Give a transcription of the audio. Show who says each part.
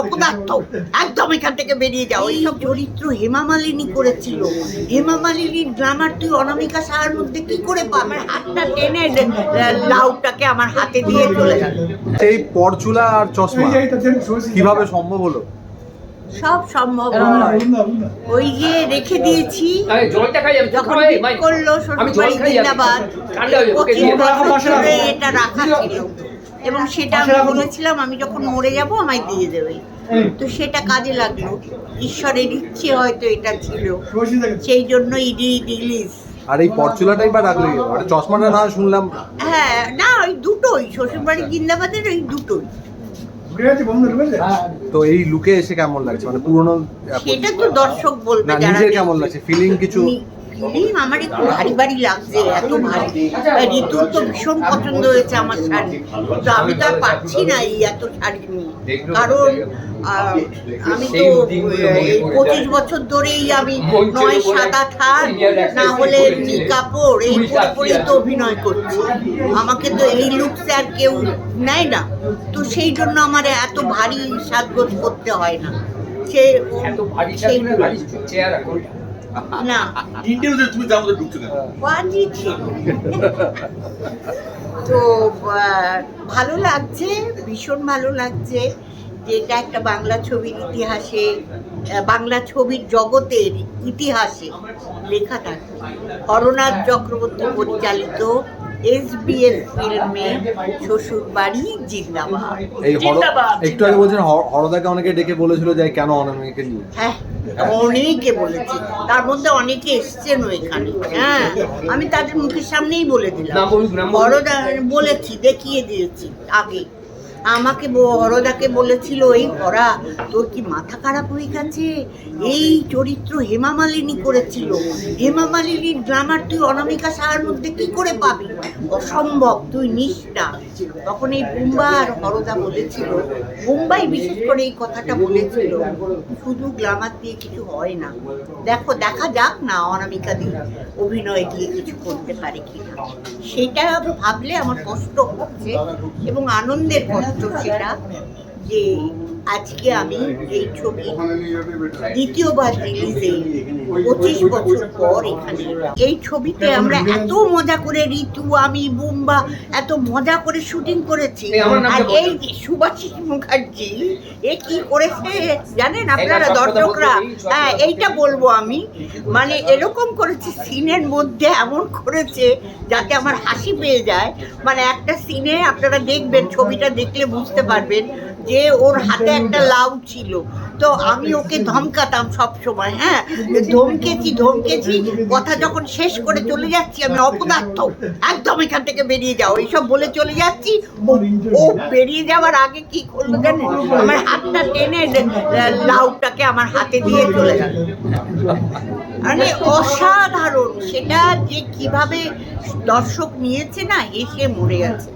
Speaker 1: অপদার্থ। একদম এখান থেকে বেরিয়ে যাও এইসব চরিত্র হেমা মালিনী করেছিল। হেমা মালিনীর গ্রামার তুই অনামিকা সাহার মধ্যে কি করে পা আমার হাতটা টেনে লাউটাকে আমার হাতে দিয়ে চলে গেল।
Speaker 2: সেই পরচুলা আর চশমা কীভাবে সম্ভব হলো?
Speaker 1: সব সম্ভব ওই যে রেখে দিয়েছি
Speaker 3: আরে জলটা খাই আমি
Speaker 1: যখন। করল শ্বশুরবাড়ি জিন্দাবাদ।
Speaker 3: হয়ে দাও।
Speaker 1: বছর এটা রাখা ছিল। এবং সেটা আমি বলেছিলাম আমি যখন মরে যাব আমায় দিয়ে দেবে। তো সেটা কাজে লাগল। ঈশ্বরের ইচ্ছে হয়তো এটা ছিল। সেই জন্য ইডি রিলিজ।
Speaker 2: আর এই পরচুলাটাই বা রাখলে কি আর চশমাটা না শুনলাম।
Speaker 1: হ্যাঁ না ওই দুটোই। শ্বশুরবাড়ি জিন্দাবাদের ওই দুটোই।
Speaker 2: তো এই লুকে এসে কেমন লাগছে? মানে পুরনো
Speaker 1: সেটা তো দর্শক বলবে যারা
Speaker 2: কেমন লাগছে? ফিলিং কিছু?
Speaker 1: ফিলিং আমার একটু ভারী ভারী লাগছে এত ভারী। ঋতুর তো ভীষণ পছন্দ হয়েছে আমার শাড়ি। তো আমি তো আর পাচ্ছি না এই এত শাড়ি নিয়ে। কারণ আমি তো এই পঁচিশ বছর ধরেই আমি নয় সাদা থার না হলে কাপড় এই পরে তো অভিনয় করছি। আমাকে তো এই লুকসে আর কেউ নেয় না। তো সেই জন্য আমার এত ভারী সাজগোজ করতে হয় না। সে
Speaker 3: এত ভারী
Speaker 1: সেই না।
Speaker 4: ইন্টারভিউতে তুমি তার মধ্যে ঢুকছো কেন?
Speaker 1: ছিল তো আহ, ভালো লাগছে ভীষণ ভালো লাগছে যে এটা একটা বাংলা ছবির ইতিহাসে বাংলা ছবির জগতের ইতিহাসে লেখা থাকে। হরনাথ চক্রবর্তী পরিচালিত এস বি এস ফিল্মে শ্বশুর বাড়ি জিন্দাবাদ।
Speaker 2: এই একটু আগে বলছেন হর- হরদাকে অনেকে ডেকে বলেছিল যে কেন অনামিকে নিয়ে।
Speaker 1: হ্যাঁ অনেকে বলেছে। তার মধ্যে অনেকে এসছেন ওইখানে হ্যাঁ আমি তাদের মুখের সামনেই বলে দিলাম। বড়দা বলেছি দেখিয়ে দিয়েছি আগে। আমাকে হরদাকে বলেছিল, এই হরা তোর কি মাথা খারাপ হয়ে গেছে? এই চরিত্র হেমা মালিনী করেছিল। হেমা মালিনীর গ্রামার তুই অনামিকা সাহার মধ্যে কি করে পাবি? অসম্ভব, তুই নিষ্ঠা। তখন এই বুম্বা আর হরদা বলেছিল মুম্বাই বিশেষ করে এই কথাটা বলেছিল, শুধু গ্লামার দিয়ে কিছু হয় না। দেখো, দেখা যাক না অনামিকা দিয়ে অভিনয় দিয়ে কিছু করতে পারে কিনা। সেটা ভাবলে আমার কষ্ট হচ্ছে এবং আনন্দের কষ্ট সেটা যে আজকে আমি এই ছবি দ্বিতীয়বার রিলিজে পঁচিশ বছর পর এখানে। এই ছবিতে আমরা এত মজা করে ঋতু আমি বুম্বা এত মজা করে শুটিং করেছি। আর এই সুভাষিস মুখার্জি এ কি করেছে জানেন আপনারা দর্শকরা? হ্যাঁ এইটা বলব আমি। মানে এরকম করেছে সিনের মধ্যে এমন করেছে যাতে আমার হাসি পেয়ে যায়। মানে একটা সিনে আপনারা দেখবেন ছবিটা দেখলে বুঝতে পারবেন যে ওর হাতে একটা লাউ ছিল। তো আমি ওকে ধমকাতাম সব সময় হ্যাঁ ধমকেছি ধমকেছি, কথা যখন শেষ করে চলে যাচ্ছি, আমি অপদার্থ। একদম এখান থেকে বেরিয়ে যাও। এইসব বলে চলে যাচ্ছি। ও- বেরিয়ে যাওয়ার আগে কি করল জানেন? আমার হাতটা টেনে লাউটাকে আমার হাতে দিয়ে চলে গেল। মানে অসাধারণ। সেটা যে কীভাবে দর্শক নিয়েছে না, এসে মরে গেছে।